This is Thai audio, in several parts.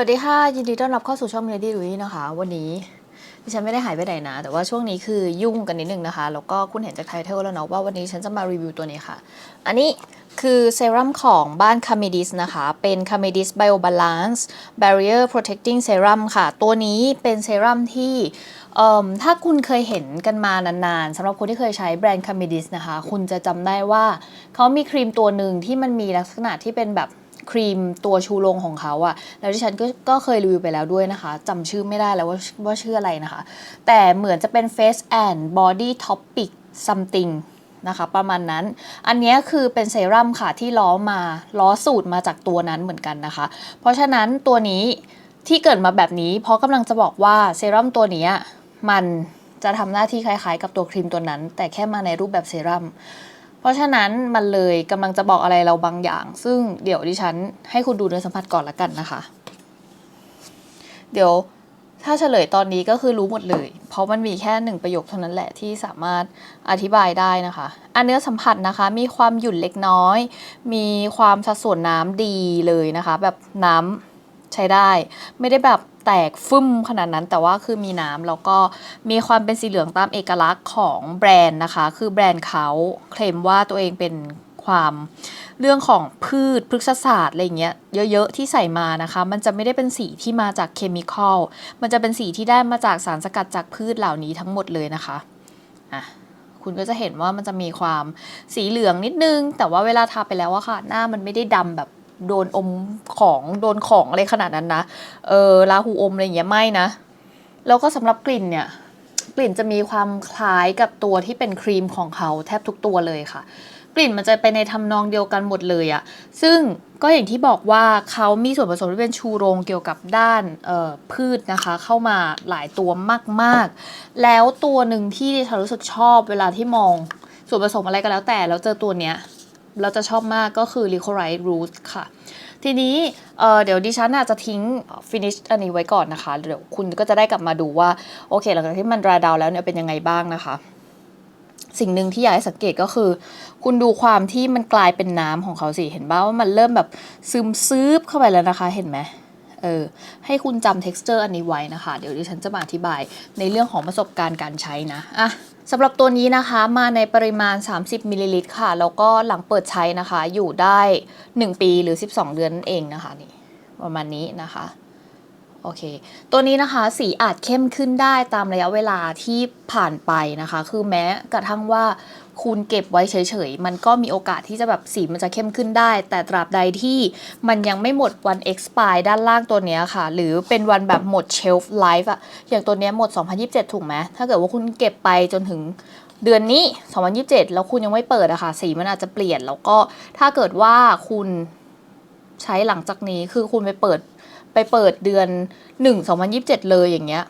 วัสดีค่ะ ยินดีต้อนรับเข้าสู่ช่อง Lady l u i นะคะ วันนี้ดิฉันไม่ได้หายไปไหนนะ แต่ว่าช่วงนี้คือยุ่งกันนิดนึงนะคะ แล้วก็คุณเห็นจากไทเทลแล้วเนาะว่าวันนี้ฉันจะมารีวิวตัวนี้ค่ะ อันนี้คือเซรั่มของบ้าน c a m e d i s นะคะ เป็น c a m e d i s Bio Balance Barrier Protecting Serum ค่ะ ตัวนี้เป็นเซรั่มที่ถ้าคุณเคยเห็นกันมานานๆสำหรับคนที่เคยใช้แบรนด์ c a m e d i s นะคะ คุณจะจำได้ว่าเขามีครีมตัวหนึ่งที่มันมีลักษณะที่เป็นแบบ ครีมตัวชูโรงของเขาอะแล้วที่ฉันก็ก็เคยรีวิวไปแล้วด้วยนะคะจำชื่อไม่ได้แล้วว่าว่าชื่ออะไรนะคะ แต่เหมือนจะเป็น Face and Body Topic something นะคะ ประมาณนั้น อันนี้คือเป็นเซรั่มค่ะที่ล้อมาล้อสูตรมาจากตัวนั้นเหมือนกันนะคะ เพราะฉะนั้นตัวนี้ที่เกิดมาแบบนี้ เพราะกำลังจะบอกว่าเซรั่มตัวนี้มันจะทำหน้าที่คล้ายๆ กับตัวครีมตัวนั้น แต่แค่มาในรูปแบบเซรั่ม เพราะฉะนั้นมันเลยกำลังจะบอกอะไรเราบางอย่าง ซึ่งเดี๋ยวดิฉันให้คุณดูเนื้อสัมผัสก่อนละกันนะคะ เดี๋ยวถ้าเฉลยตอนนี้ก็คือรู้หมดเลย เพราะมันมีแค่หนึ่งประโยคเท่านั้นแหละที่สามารถอธิบายได้นะคะ อันเนื้อสัมผัสนะคะ มีความหยุ่นเล็กน้อย มีความสัดส่วนน้ำดีเลยนะคะ แบบน้ำใช้ได้ ไม่ได้แบบ แตกฟึ่มขนาดนั้นแต่ว่าคือมีน้ำแล้วก็มีความเป็นสีเหลืองตามเอกลักษณ์ของแบรนด์นะคะ คือแบรนด์เขาเคลมว่าตัวเองเป็นความเรื่องของพืชพฤกษศาสตร์อะไรเงี้ยเยอะๆที่ใส่มานะคะ มันจะไม่ได้เป็นสีที่มาจากเคมีคอลมันจะเป็นสีที่ได้มาจากสารสกัดจากพืชเหล่านี้ทั้งหมดเลยนะคะอะคุณก็จะเห็นว่ามันจะมีความสีเหลืองนิดนึง แต่ว่าเวลาทาไปแล้วอะค่ะ หน้ามันไม่ได้ดำแบบ โดนอมของโดนของอะไรขนาดนั้นนะ เออลาหูอมอะไรอย่างเงี้ยไม่นะ แล้วก็สำหรับกลิ่นเนี่ย กลิ่นจะมีความคล้ายกับตัวที่เป็นครีมของเขาแทบทุกตัวเลยค่ะ กลิ่นมันจะไปในทำนองเดียวกันหมดเลยอะซึ่งก็อย่างที่บอกว่าเขามีส่วนผสมที่เป็นชูโรงเกี่ยวกับด้านเอ่อพืชนะคะ เข้ามาหลายตัวมากๆ แล้วตัวหนึ่งที่ฉันรู้สึกชอบเวลาที่มองส่วนผสมอะไรก็แล้วแต่แล้วเจอตัวเนี้ย เราจะชอบมากก็คือ l i c o r i t e Root ค่ะ ทีนี้เเดี๋ยวดิฉันอาจจะทิ้ง finish อันนี้ไว้ก่อนนะคะ เดี๋ยวคุณก็จะได้กลับมาดูว่า โอเค หลังจากที่มันดรายดาวแล้วเนี่ยเป็นยังไงบ้างนะคะ สิ่งหนึ่งที่อยากให้สังเกตก็คือ คุณดูความที่มันกลายเป็นน้ำของเขาสิ เห็นบ้าว่ามันเริ่มแบบซึมซืบเข้าไปแล้วนะคะ เห็นไหมเออให้คุณจำ texture อันนี้ไว้นะคะ เดี๋ยวดิฉันจะมาอธิบายในเรื่องของประสบการณ์การใช้นะอะ สำหรับตัวนี้นะคะมาในปริมาณ 30มิลลิลิตรค่ะ แล้วก็หลังเปิดใช้นะคะ อยู่ได้ 1 ปีหรือ 12 เดือนนั่นเองนะคะนี่ประมาณนี้นะคะโอเค ตัวนี้นะคะสีอาจเข้มขึ้นได้ตามระยะเวลาที่ผ่านไปนะคะ คือแม้กระทั่งว่า คุณเก็บไว้เฉยๆ มันก็มีโอกาสที่จะแบบสีมันจะเข้มขึ้นได้ แต่ตราบใดที่มันยังไม่หมดวัน expire ด้านล่างตัวเนี้ยค่ะ หรือเป็นวันแบบหมด shelf life อะอย่างตัวเนี้ยหมด 2027 ถูกไหมถ้าเกิดว่าคุณเก็บไปจนถึงเดือนนี้ 2027 แล้วคุณยังไม่เปิดอะค่ะ สีมันอาจจะเปลี่ยน แล้วก็ถ้าเกิดว่าคุณใช้หลังจากนี้คือคุณไปเปิดไปเปิดเดือน 1 2027 เลยอย่างเงี้ย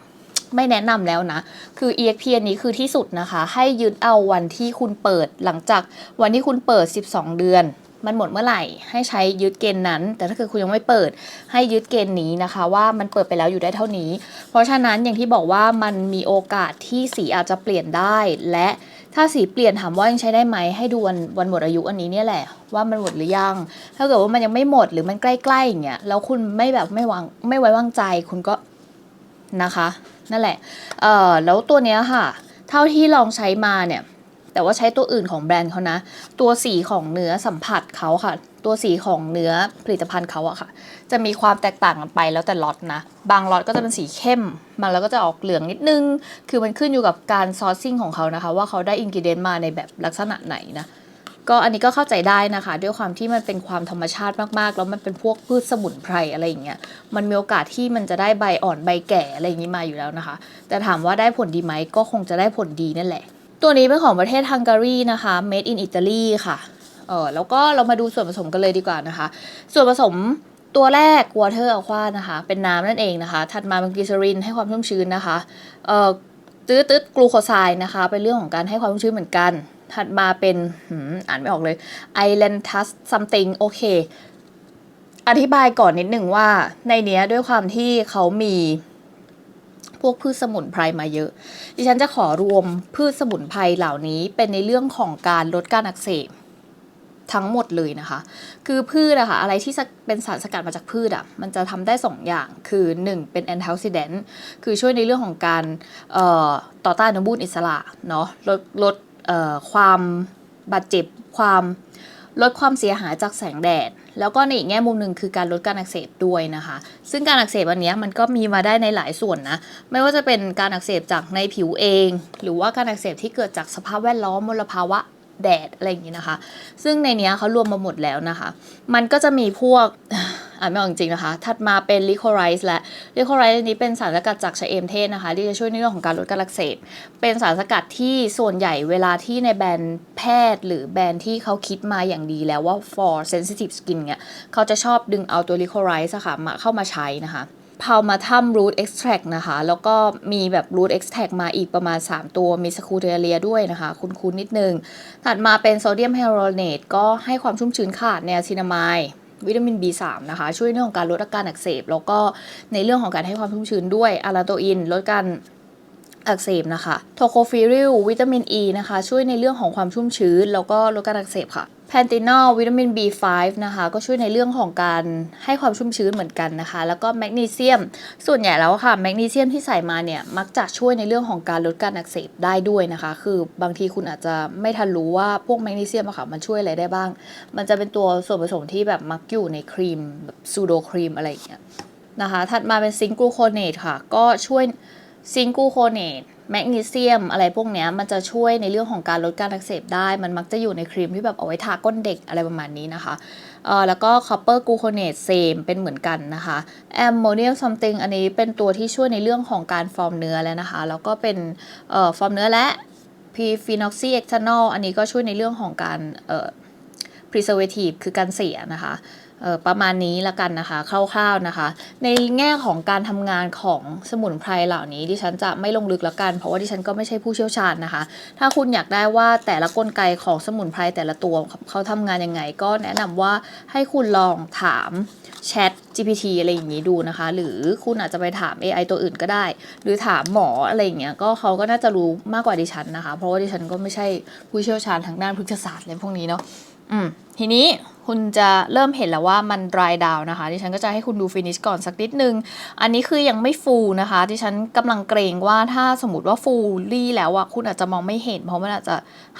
ไม่แนะนำแล้วนะ คือ EXP อันนี้คือที่สุดนะคะ ให้ยึดเอาวันที่คุณเปิดหลังจากวันที่คุณเปิด 12 เดือน มันหมดเมื่อไหร่ ให้ใช้ยึดเกณฑ์นั้น แต่ถ้าเกิดคุณยังไม่เปิดให้ยึดเกณฑ์นี้นะคะ ว่ามันเปิดไปแล้วอยู่ได้เท่านี้ เพราะฉะนั้นอย่างที่บอกว่ามันมีโอกาสที่สีอาจจะเปลี่ยนได้และถ้าสีเปลี่ยนถามว่ายังใช้ได้ไหมให้ดูวันวันหมดอายุอันนี้เนี่ยแหละว่ามันหมดหรือยัง ถ้าเกิดว่ามันยังไม่หมดหรือมันใกล้ๆอย่างเงี้ยแล้วคุณไม่แบบไม่วางไม่ไว้วางใจคุณก็นะคะ นั่นแหละเอ่อแล้วตัวเนี้ยค่ะ เท่าที่ลองใช้มาเนี่ย แต่ว่าใช้ตัวอื่นของแบรนด์เขานะ ตัวสีของเนื้อสัมผัสเขาค่ะ ตัวสีของเนื้อผลิตภัณฑ์เขาอะค่ะ จะมีความแตกต่างกันไปแล้วแต่ล็อตนะ บางล็อตก็จะเป็นสีเข้ม บางล็อตก็จะออกเหลืองนิดนึง คือมันขึ้นอยู่กับการซอร์ซิ่งของเขานะคะ ว่าเขาได้อินกิเดนมาในแบบลักษณะไหนนะ ก็อันนี้ก็เข้าใจได้นะคะ ด้วยความที่มันเป็นความธรรมชาติมากๆ แล้วมันเป็นพวกพืชสมุนไพรอะไรอย่างเงี้ยมันมีโอกาสที่มันจะได้ใบอ่อนใบแก่อะไรอย่างนี้มาอยู่แล้วนะคะ แต่ถามว่าได้ผลดีไหมก็คงจะได้ผลดีนั่นแหละ ตัวนี้เป็นของประเทศฮังการีนะคะ made in Italy ค่ะเออแล้วก็เรามาดูส่วนผสมกันเลยดีกว่านะคะ ส่วนผสมตัวแรก water aqua นะคะ เป็นน้ำนั่นเองนะคะ ถัดมาเป็นกลีเซอรินให้ความชุ่มชื้นนะคะเอ่อตืดตืดกลูโคไซด์นะคะ เป็นเรื่องของการให้ความชุ่มชื้นเหมือนกัน ถัดมาเป็นอ่านไม่ออกเลย islantus something โอเค อธิบายก่อนนิดหนึ่งว่าในเนี้ยด้วยความที่เขามีพวกพืชสมุนไพรมาเยอะ ดิฉันจะขอรวมพืชสมุนไพรเหล่านี้เป็นในเรื่องของการลดการอักเสบทั้งหมดเลยนะคะ คือพืชอะค่ะอะไรที่เป็นสารสกัดมาจากพืชอะมันจะทำได้ 2ออย่างคือ 1 เป็นแอนตี้ออกซิแดนต์คือช่วยในเรื่องของการต่อต้านอนุมูลอิสระเนาะลดลด ความบาดเจ็บความลดความเสียหายจากแสงแดด แล้วก็ในอีกแง่มุมหนึ่งคือการลดการอักเสบด้วยนะคะ ซึ่งการอักเสบอันนี้มันก็มีมาได้ในหลายส่วนนะ ไม่ว่าจะเป็นการอักเสบจากในผิวเอง หรือว่าการอักเสบที่เกิดจากสภาพแวดล้อมมลภาวะแดดอะไรอย่างนี้นะคะ ซึ่งในนี้เขารวมมาหมดแล้วนะคะ มันก็จะมีพวก อ่านไม่ออกจริงนะคะ ถัดมาเป็นลิโคไรส์และลิโคไรส์นี้เป็นสารสกัดจากชะเอมเทศนะคะที่จะช่วยในเรื่องของการลดการอักเสบ เป็นสารสกัดที่ส่วนใหญ่เวลาที่ในแบรนด์แพทย์ หรือแบรนด์ที่เขาคิดมาอย่างดีแล้วว่า for sensitive skin เนี่ยเขาจะชอบดึงเอาตัวลิโคไรส์ค่ะมาเข้ามาใช้นะคะพามาทัมรูทเอ็กซ์แทรนะคะ แล้วก็มีแบบรูทเอ็กซ์แทรมาอีกประมาณ 3 ตัว มีสคูเทเลียด้วยนะคะ คุ้นๆนิดนึง ถัดมาเป็นโซเดียมไฮโดรเนตก็ให้ความชุ่มชื้นขาดในอะซินามาย วิตามิน B3 นะคะ ช่วยในเรื่องของการลดอาการอักเสบ แล้วก็ในเรื่องของการให้ความชุ่มชื้นด้วยอาราโตอินลดการอักเสบนะคะ โทโคฟิริล วิตามิน E นะคะ ช่วยในเรื่องของความชุ่มชื้น แล้วก็ลดการอักเสบค่ะ แพนตินอลวิตามิน B5 นะคะก็ช่วยในเรื่องของการให้ความชุ่มชื้นเหมือนกันนะคะ แล้วก็แมกนีเซียม ส่วนใหญ่แล้วค่ะแมกนีเซียมที่ใส่มาเนี่ยมักจะช่วยในเรื่องของการลดการอักเสบได้ด้วยนะคะ คือบางทีคุณอาจจะไม่ทันรู้ว่าพวกแมกนีเซียมอะค่ะมันช่วยอะไรได้บ้าง มันจะเป็นตัวส่วนผสมที่แบบมักอยู่ในครีมแบบซูโดครีมอะไรอย่างเงี้ยนะคะถัดมาเป็นซิงค์กลูโคเนตค่ะ ก็ช่วยซิงค์กลูโคเนต แมกนีเซียมอะไรพวกเนี้ยมันจะช่วยในเรื่องของการลดการอักเสบได้ มันมักจะอยู่ในครีมที่แบบเอาไว้ทาก้นเด็กอะไรประมาณนี้นะคะเอ่อแล้วก็คอปเปอร์กูโคเนตเซมเป็นเหมือนกันนะคะแอมโมเนียมซัมติงอันนี้เป็นตัวที่ช่วยในเรื่องของการฟอร์มเนื้อแล้วนะคะ แล้วก็เป็นเอ่อฟอร์มเนื้อและพีฟีนอกซีเอ็กทานอลอันนี้ก็ช่วยในเรื่องของการเอ่อ preservative คือการเสียนะคะ ประมาณนี้ละกันนะคะคร่าวๆนะคะ ในแง่ของการทำงานของสมุนไพรเหล่านี้ดิฉันจะไม่ลงลึกละกัน เพราะว่าดิฉันก็ไม่ใช่ผู้เชี่ยวชาญนะคะ ถ้าคุณอยากได้ว่าแต่ละกลไกของสมุนไพรแต่ละตัวเขาทำงานยังไง ก็แนะนำว่าให้คุณลองถามแชท GPT อะไรอย่างนี้ดูนะคะ หรือคุณอาจจะไปถาม AI ตัวอื่นก็ได้ หรือถามหมออะไรอย่างเงี้ยก็เขาก็น่าจะรู้มากกว่าดิฉันนะคะ เพราะว่าดิฉันก็ไม่ใช่ผู้เชี่ยวชาญทางด้านพฤกษศาสตร์อะไรพวกนี้เนาะอืมทีนี้ คุณจะเริ่มเห็นแล้วว่ามัน dry down นะคะ ดิฉันก็จะให้คุณดู finish ก่อนสักนิดนึง อันนี้คือยังไม่ฟูนะคะ ดิฉันกำลังเกรงว่าถ้าสมมติว่าฟูลี่แล้วอะคุณอาจจะมองไม่เห็น เพราะมันอาจจะ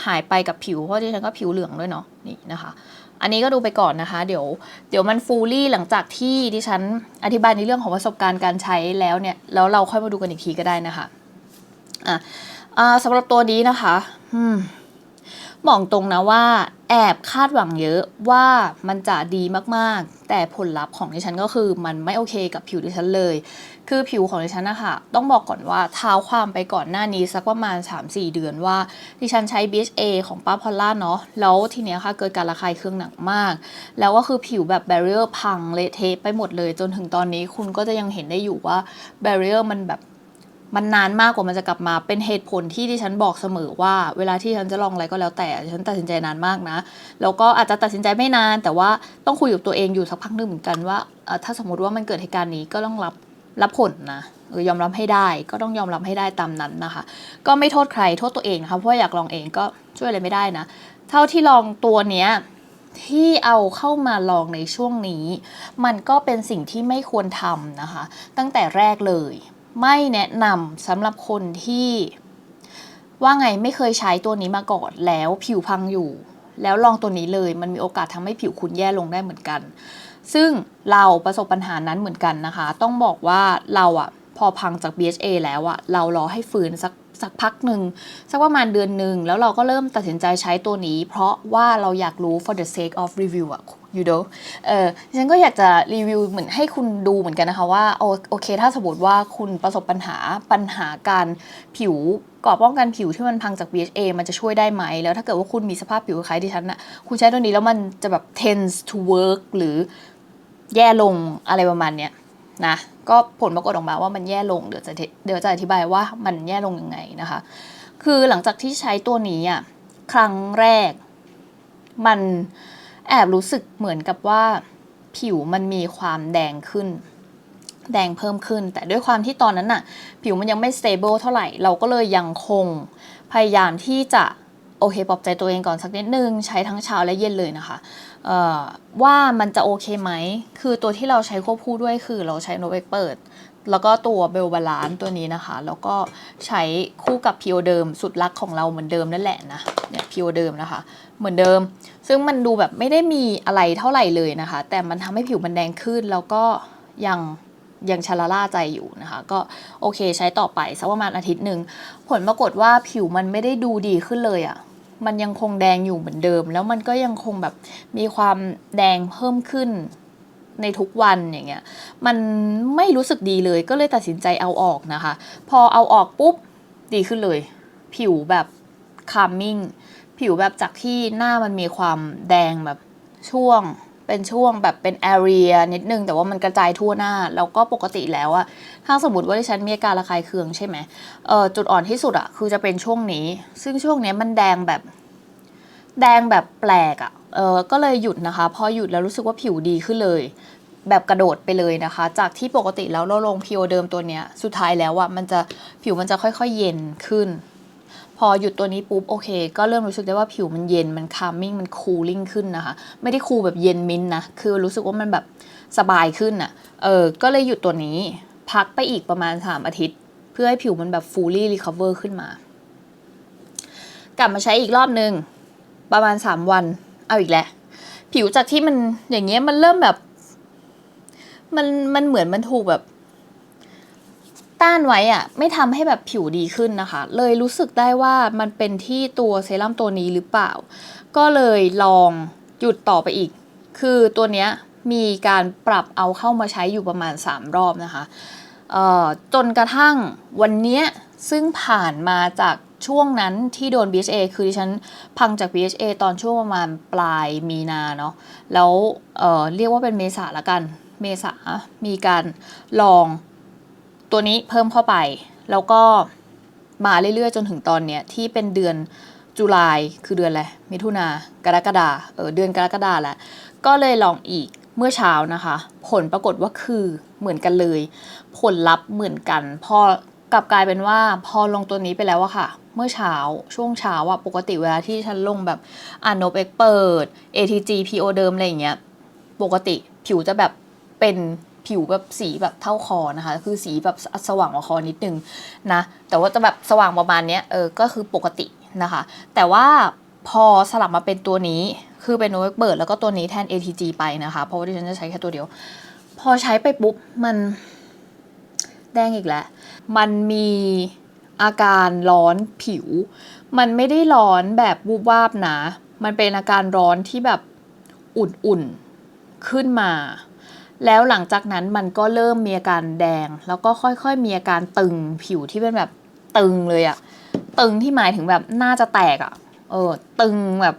หายไปกับผิว เพราะดิฉันก็ผิวเหลืองด้วยเนาะ นี่นะคะอันนี้ก็ดูไปก่อนนะคะ เดี๋ยวเดี๋ยวมันฟูลี่หลังจากที่ดิฉันอธิบายในเรื่องของประสบการณ์การใช้แล้วเนี่ย แล้วเราค่อยมาดูกันอีกทีก็ได้นะคะอะอ่าสำหรับตัวนี้นะคะ อืม บอกตรงนะว่า แอบคาดหวังเยอะว่ามันจะดีมากๆ แต่ผลลัพธ์ของดิฉันก็คือมันไม่โอเคกับผิวดิฉันเลย คือผิวของดิฉันนะคะต้องบอกก่อนว่าเท้าความไปก่อนหน้านี้สักประมาณ 3-4 เดือนว่าดิฉันใช้ BHA ของป้าพอลล่าเนาะแล้วทีเนี้ยค่ะเกิดการระคายเคืองหนักมาก แล้วก็คือผิวแบบแบเรียร์พังเละเทะไปหมดเลย จนถึงตอนนี้คุณก็จะยังเห็นได้อยู่ว่าแบเรียร์มันแบบ มันนานมากกว่ามันจะกลับมาเป็นเหตุผลที่ดิฉันบอกเสมอว่า เวลาที่ฉันจะลองอะไรก็แล้วแต่ฉันตัดสินใจนานมากนะ แล้วก็อาจจะตัดสินใจไม่นาน แต่ว่าต้องคุยกับตัวเองอยู่สักพักหนึ่งเหมือนกันว่าถ้าสมมติว่ามันเกิดเหตุการณ์นี้ก็ต้องรับรับผลนะเออยอมรับให้ได้ก็ต้องยอมรับให้ได้ตามนั้นนะคะ ก็ไม่โทษใครโทษตัวเองนะคะเพราะอยากลองเองก็ช่วยอะไรไม่ได้นะ เท่าที่ลองตัวเนี้ยที่เอาเข้ามาลองในช่วงนี้ มันก็เป็นสิ่งที่ไม่ควรทำนะคะ ตั้งแต่แรกเลย ไม่แนะนำสำหรับคนที่ว่าไงไม่เคยใช้ตัวนี้มาก่อนแล้วผิวพังอยู่ แล้วลองตัวนี้เลย มันมีโอกาสทำให้ผิวคุณแย่ลงได้เหมือนกัน ซึ่งเราประสบปัญหานั้นเหมือนกันนะคะ ต้องบอกว่าเราอะพอพังจาก BHA แล้วอะเรารอให้ฟื้นสักสักพักหนึ่งสักประมาณเดือนหนึ่งแล้วเราก็เริ่มตัดสินใจใช้ตัวนี้ เพราะว่าเราอยากรู้ for the sake of review อะ you know เออฉันก็อยากจะรีวิวเหมือนให้คุณดูเหมือนกันนะคะว่าโอโอเค ถ้าสมมติว่าคุณประสบปัญหาปัญหาการผิวกราะป้องกันผิวที่มันพังจาก BHA มันจะช่วยได้ไหม แล้วถ้าเกิดว่าคุณมีสภาพผิวคล้ายดิฉันอะคุณใช้ตัวนี้แล้วมันจะแบบ tends to work หรือแย่ลงอะไรประมาณเนี้ยนะ ก็ผลปรากฏออกมาว่ามันแย่ลง เดี๋ยวจะเดี๋ยวจะอธิบายว่ามันแย่ลงยังไงนะคะ คือหลังจากที่ใช้ตัวนี้อะครั้งแรกมัน แอบรู้สึกเหมือนกับว่า ผิวมันมีความแดงขึ้น แดงเพิ่มขึ้น แต่ด้วยความที่ตอนนั้นน่ะ ผิวมันยังไม่ stable เท่าไหร่ เราก็เลยยังคงพยายามที่จะโอเคปลอบใจตัวเองก่อนสักนิดนึง ใช้ทั้งเช้าและเย็นเลยนะคะว่ามันจะโอเคไหม คือตัวที่เราใช้ควบคู่ด้วยคือเราใช้โนเวกเปิด แล้วก็ตัวเบลบาลานตัวนี้นะคะ แล้วก็ใช้คู่กับพิโอเดิมสุดรักของเราเหมือนเดิมนั่นแหละนะเนี่ยพิโอเดิมนะคะ เหมือนเดิม ซึ่งมันดูแบบไม่ได้มีอะไรเท่าไหร่เลยนะคะ แต่มันทำให้ผิวมันแดงขึ้นแล้วก็ยังยังชาลาล่าใจอยู่นะคะ ก็โอเคใช้ต่อไปสักประมาณอาทิตย์หนึ่งผลปรากฏว่าผิวมันไม่ได้ดูดีขึ้นเลยอะ่ะมันยังคงแดงอยู่เหมือนเดิม แล้วมันก็ยังคงแบบมีความแดงเพิ่มขึ้น ในทุกวันอย่างเงี้ยมันไม่รู้สึกดีเลยก็เลยตัดสินใจเอาออกนะคะ พอเอาออกปุ๊บดีขึ้นเลย ผิวแบบคามมิ่งผิวแบบจากที่หน้ามันมีความแดงแบบช่วงเป็นช่วงแบบเป็น area นิดนึง แต่ว่ามันกระจายทั่วหน้า แล้วก็ปกติแล้วอะถ้าสมมติว่าที่ฉันมีอาการระคายเคืองใช่ไหมเออจุดอ่อนที่สุดอะคือจะเป็นช่วงนี้ ซึ่งช่วงนี้มันแดงแบบ แดงแบบแปลกอะเออก็เลยหยุดนะคะ พอหยุดแล้วรู้สึกว่าผิวดีขึ้นเลย แบบกระโดดไปเลยนะคะ จากที่ปกติแล้วเราลงพิโอเดิมตัวเนี้ย สุดท้ายแล้วอะมันจะผิวมันจะค่อยๆเย็นขึ้น พอหยุดตัวนี้ปุ๊บโอเค ก็เริ่มรู้สึกได้ว่าผิวมันเย็นมันคามมิ่งมันคูลิ่งขึ้นนะคะ ไม่ได้คูลแบบเย็นมิ้นนะ คือรู้สึกว่ามันแบบสบายขึ้นอะเออ ก็เลยหยุดตัวนี้ พักไปอีกประมาณ 3 อาทิตย์ เพื่อให้ผิวมันแบบ fully recover ขึ้นมา กลับมาใช้อีกรอบนึง ประมาณ3วัน เอาอีกแล้วผิวจากที่มันอย่างเงี้ยมันเริ่มแบบ มันมันเหมือนมันถูกแบบ ต้านไว้อะไม่ทำให้แบบผิวดีขึ้นนะคะ เลยรู้สึกได้ว่ามันเป็นที่ตัวเซรั่มตัวนี้หรือเปล่า ก็เลยลองหยุดต่อไปอีก คือตัวเนี้ยมีการปรับเอาเข้ามาใช้อยู่ประมาณ 3 รอบนะคะจนกระทั่งวันเนี้ยซึ่งผ่านมาจาก ช่วงนั้นที่โดน BHA คือดิฉันพังจาก BHA ตอนช่วงประมาณปลายมีนาเนาะแล้วเเรียกว่าเป็นเมษาละกัน เมษามีการลองตัวนี้เพิ่มเข้าไป แล้วก็มาเรื่อยๆ จนถึงตอนเนี้ยที่เป็นเดือนจุลายคือเดือนอะไรมิถุนากรกฎาเออเดือนกรกฎาแหล้วก็เลยลองอีกเมื่อเช้านะคะ ผลปรากฏว่าคือเหมือนกันเลย ผลลัพธ์เหมือนกันพอ กลับกลายเป็นว่าพอลงตัวนี้ไปแล้วอะค่ะ เมื่อเช้าช่วงเช้าอะปกติเวลาที่ฉันลงแบบอ่านโนเอ็กเปิด ATG PO เดิมอะไรอย่างเงี้ยปกติผิวจะแบบเป็นผิวแบบสีแบบเท่าคอนะคะ คือสีแบบสว่างกว่าคอนิดนึงนะ แต่ว่าจะแบบสว่างประมาณเนี้ยเออก็คือปกตินะคะ แต่ว่าพอสลับมาเป็นตัวนี้คือเป็นโนเวกเบิร์ดแล้วก็ตัวนี้แทน ATG ไปนะคะ เพราะว่าดิฉันจะใช้แค่ตัวเดียว พอใช้ไปปุ๊บมัน ดงอีกแล้ว มันมีอาการร้อนผิว มันไม่ได้ร้อนแบบวูบวาบนะ มันเป็นอาการร้อนที่แบบอุ่นๆขึ้นมา แล้วหลังจากนั้นมันก็เริ่มมีอาการแดง แล้วก็ค่อยๆ มีอาการตึงผิวที่เป็นแบบตึงเลยอะตึงที่หมายถึงแบบหน้าจะแตกอะเออตึงแบบ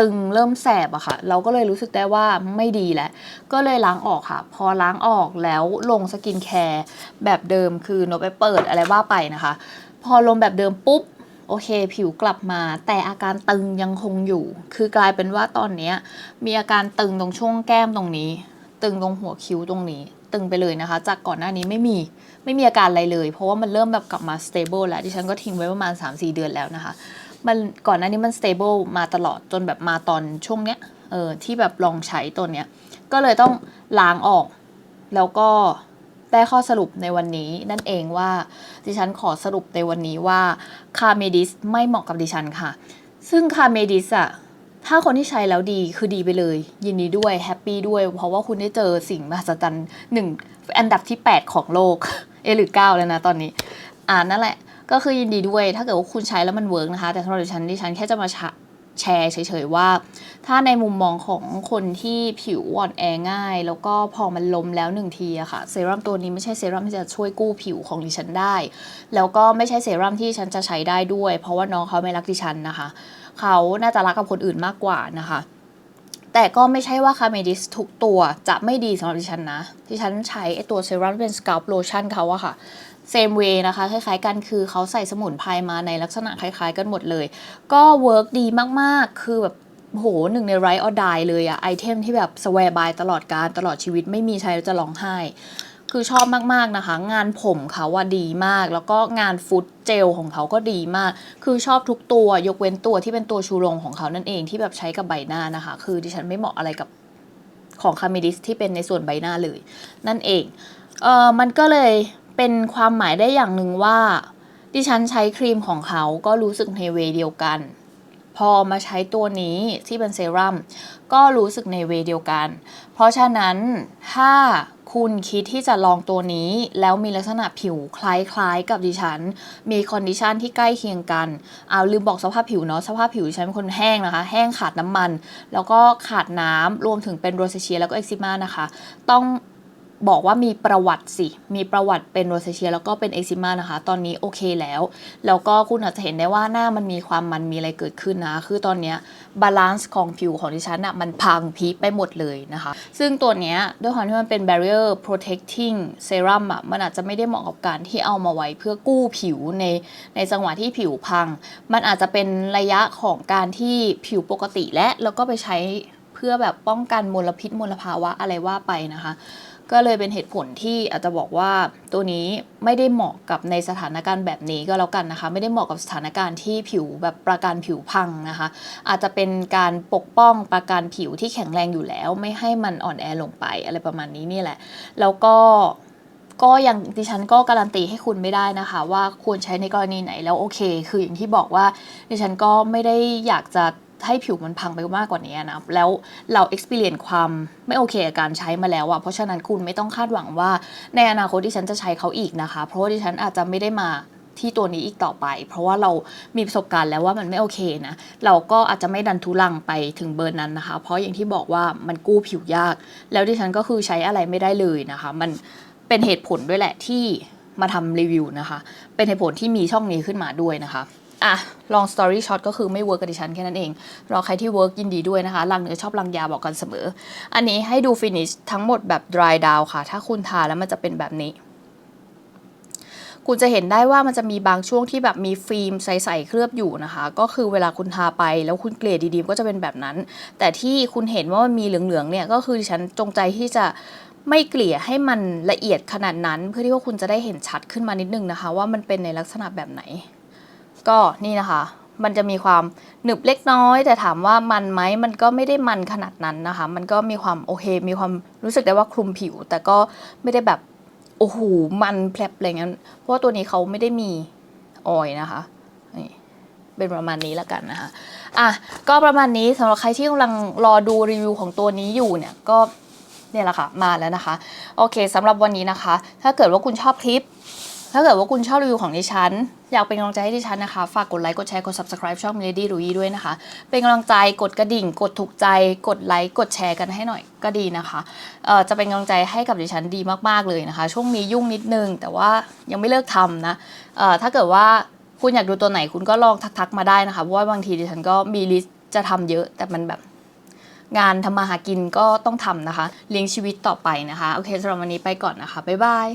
ตึงเริ่มแสบอะค่ะ เราก็เลยรู้สึกได้ว่าไม่ดีแล้ว ก็เลยล้างออกค่ะ พอล้างออกแล้วลงสกินแคร์แบบเดิมคือโนไปเปิดอะไรว่าไปนะคะ พอลงแบบเดิมปุ๊บโอเค ผิวกลับมาแต่อาการตึงยังคงอยู่ คือกลายเป็นว่าตอนนี้มีอาการตึงตรงช่วงแก้มตรงนี้ ตึงตรงหัวคิ้วตรงนี้ ตึงไปเลยนะคะ จากก่อนหน้านี้ไม่มีไม่มีอาการอะไรเลย เพราะว่ามันเริ่มแบบกลับมา stable แล้วดิฉันก็ทิ้งไว้ประมาณ 3-4 เดือนแล้วนะคะ มันก่อนหน้านี้มัน stable มาตลอดจนแบบมาตอนช่วงเนี้ยเออที่แบบลองใช้ตัวเนี้ย ก็เลยต้องล้างออก แล้วก็ได้ข้อสรุปในวันนี้นั่นเองว่าดิฉันขอสรุปในวันนี้ว่าคาเมดิสไม่เหมาะกับดิฉันค่ะ ซึ่งคาเมดิสอะถ้าคนที่ใช้แล้วดีคือดีไปเลย ยินดีด้วยแฮปปี้ด้วย เพราะว่าคุณได้เจอสิ่งมหัศจรรย์หนึ่งอันดับที่ 8 ของโลก เอหรือ 9 แล้วนะตอนนี้ อ่านั่นแหละ ก็คือยินดีด้วยถ้าเกิดว่าคุณใช้แล้วมันเวิร์กนะคะ แต่สำหรับดิฉันดิฉันแค่จะมาแชร์เฉยๆว่า ถ้าในมุมมองของคนที่ผิวอ่อนแอง่าย แล้วก็พอมันล้มแล้วหนึ่งทีอะค่ะเซรั่มตัวนี้ไม่ใช่เซรั่มที่จะช่วยกู้ผิวของดิฉันได้ แล้วก็ไม่ใช่เซรั่มที่ฉันจะใช้ได้ด้วย เพราะว่าน้องเขาไม่รักดิฉันนะคะ เขาน่าจะรักกับคนอื่นมากกว่านะคะแต่ก็ไม่ใช่ว่าคาเมดิสทุกตัวจะไม่ดีสำหรับดิฉันนะที่ฉันใช้ไอตัวเซรั่มเป็นส c า l p โลชั่นเขาอะค่ะ same way นะคะคล้ายๆกันคือเขาใส่สมุนไพรมาในลักษณะคล้ายๆกันหมดเลย ก็เวิร์กดีมากๆ คือแบบโหหนึ่งในไรออดายเลยอะไอเทมที่แบบสแวร์บายตลอดการตลอดชีวิตไม่มีใช้แล้วจะร้องไห้ คือชอบมากๆนะคะ งานผมเขาว่าดีมาก แล้วก็งานฟุตเจลของเขาก็ดีมาก คือชอบทุกตัวยกเว้นตัวที่เป็นตัวชูโรงของเขานั่นเองที่แบบใช้กับใบหน้านะคะ คือดิฉันไม่เหมาะอะไรกับของคาเมดิสที่เป็นในส่วนใบหน้าเลย นั่นเองเออมันก็เลย เป็นความหมายได้อย่างหนึ่งว่า ดิฉันใช้ครีมของเขาก็รู้สึกในเวเดียวกัน พอมาใช้ตัวนี้ที่เป็นเซรั่มก็รู้สึกในเวเดียวกัน เพราะฉะนั้นถ้าคุณคิดที่จะลองตัวนี้ แล้วมีลักษณะผิวคล้ายๆกับดิฉัน มีคอนดิชันที่ใกล้เคียงกันเอาลืมบอกสภาพผิวเนาะสภาพผิวดิฉันเป็นคนแห้งนะคะ แห้งขาดน้ำมัน แล้วก็ขาดน้ำรวมถึงเป็นโรซเชียแล้วก็เอ็กซิมานะคะ ต้อง บอกว่ามีประวัติสิ มีประวัติเป็นโรซเชียแล้วก็เป็นเอซิมานะคะ ตอนนี้โอเคแล้ว แล้วก็คุณอาจจะเห็นได้ว่าหน้ามันมีความมันมีอะไรเกิดขึ้นนะ คือตอนนี้บาลานซ์ของผิวของดิฉันอะมันพังพีไปหมดเลยนะคะ ซึ่งตัวเนี้ยด้วยความที่มันเป็น barrier protecting serum อะมันอาจจะไม่ได้เหมาะกับการที่เอามาไว้เพื่อกู้ผิวในในจังหวะที่ผิวพัง มันอาจจะเป็นระยะของการที่ผิวปกติและแล้วก็ไปใช้เพื่อแบบป้องกันมลพิษมลภาวะอะไรว่าไปนะคะ ก็เลยเป็นเหตุผลที่อาจจะบอกว่าตัวนี้ไม่ได้เหมาะกับในสถานการณ์แบบนี้ก็แล้วกันนะคะ ไม่ได้เหมาะกับสถานการณ์ที่ผิวแบบประการผิวพังนะคะ อาจจะเป็นการปกป้องประการผิวที่แข็งแรงอยู่แล้ว ไม่ให้มันอ่อนแอลงไปอะไรประมาณนี้นี่แหละ แล้วก็ก็ยังดิฉันก็การันตีให้คุณไม่ได้นะคะ ว่าควรใช้ในกรณีไหนแล้วโอเค คืออย่างที่บอกว่าดิฉันก็ไม่ได้อยากจะ ให้ผิวมันพังไปมากกว่านี้นะ แล้วเรา experience ความไม่โอเคกับการใช้มาแล้วอะเพราะฉะนั้นคุณไม่ต้องคาดหวังว่า ในอนาคตที่ฉันจะใช้เขาอีกนะคะ เพราะว่าดิฉันอาจจะไม่ได้มาที่ตัวนี้อีกต่อไป เพราะว่าเรามีประสบการณ์แล้วว่ามันไม่โอเคนะ เราก็อาจจะไม่ดันทุลังไปถึงเบอร์นั้นนะคะ เพราะอย่างที่บอกว่ามันกู้ผิวยาก แล้วดิฉันก็คือใช้อะไรไม่ได้เลยนะคะ มันเป็นเหตุผลด้วยแหละที่มาทำรีวิวนะคะ เป็นเหตุผลที่มีช่องนี้ขึ้นมาด้วยนะคะ อะ ลอง story short ก็คือไม่เวิร์กกับดิฉันแค่นั้นเอง รอใครที่เวิร์กยินดีด้วยนะคะลังเนื้อชอบลังยาบอกกันเสมอ อันนี้ให้ดู finish ทั้งหมดแบบ dry down ค่ะ ถ้าคุณทาแล้วมันจะเป็นแบบนี้คุณจะเห็นได้ว่ามันจะมีบางช่วงที่แบบมีฟิล์มใสๆเคลือบอยู่นะคะ ก็คือเวลาคุณทาไปแล้วคุณเกลี่ยดีๆก็จะเป็นแบบนั้น แต่ที่คุณเห็นว่ามันมีเหลืองๆเนี่ยก็คือดิฉันจงใจที่จะไม่เกลี่ยให้มันละเอียดขนาดนั้น เพื่อที่ว่าคุณจะได้เห็นชัดขึ้นมานิดนึงนะคะ ว่ามันเป็นในลักษณะแบบไหน ก็นี่นะคะ มันจะมีความหนึบเล็กน้อย แต่ถามว่ามันไหมมันก็ไม่ได้มันขนาดนั้นนะคะ มันก็มีความโอเค มีความรู้สึกได้ว่าคลุมผิว แต่ก็ไม่ได้แบบโอ้โหมันแผลบอะไรเงี้ยเพราะว่าตัวนี้เขาไม่ได้มีออยนะคะนี่เป็นประมาณนี้แล้วกันนะคะอะก็ประมาณนี้สำหรับใครที่กำลังรอดูรีวิวของตัวนี้อยู่เนี่ยก็เนี่ยแหละค่ะมาแล้วนะคะ โอเคสำหรับวันนี้นะคะ ถ้าเกิดว่าคุณชอบคลิป ถ้าเกิดว่าคุณชอบรีวิวของดิฉัน อยากเป็นกำลังใจให้ดิฉันนะคะ ฝากกดไลค์ กดแชร์ กด subscribe ช่อง Milady รุยด้วยนะคะ เป็นกำลังใจ กดกระดิ่ง กดถูกใจ กดไลค์ กดแชร์กันให้หน่อยก็ดีนะคะเอ่อจะเป็นกำลังใจให้กับดิฉันดีมากๆเลยนะคะ ช่วงนี้ยุ่งนิดนึง แต่ว่ายังไม่เลิกทำนะเอ่อถ้าเกิดว่าคุณอยากดูตัวไหนคุณก็ลองทักๆมาได้นะคะ เพราะว่าบางทีดิฉันก็มีลิสต์จะทำเยอะ แต่มันแบบงานทำมาหากินก็ต้องทำนะคะ เลี้ยงชีวิตต่อไปนะคะ โอเคสำหรับวันนี้ไปก่อนนะคะ บ๊ายบาย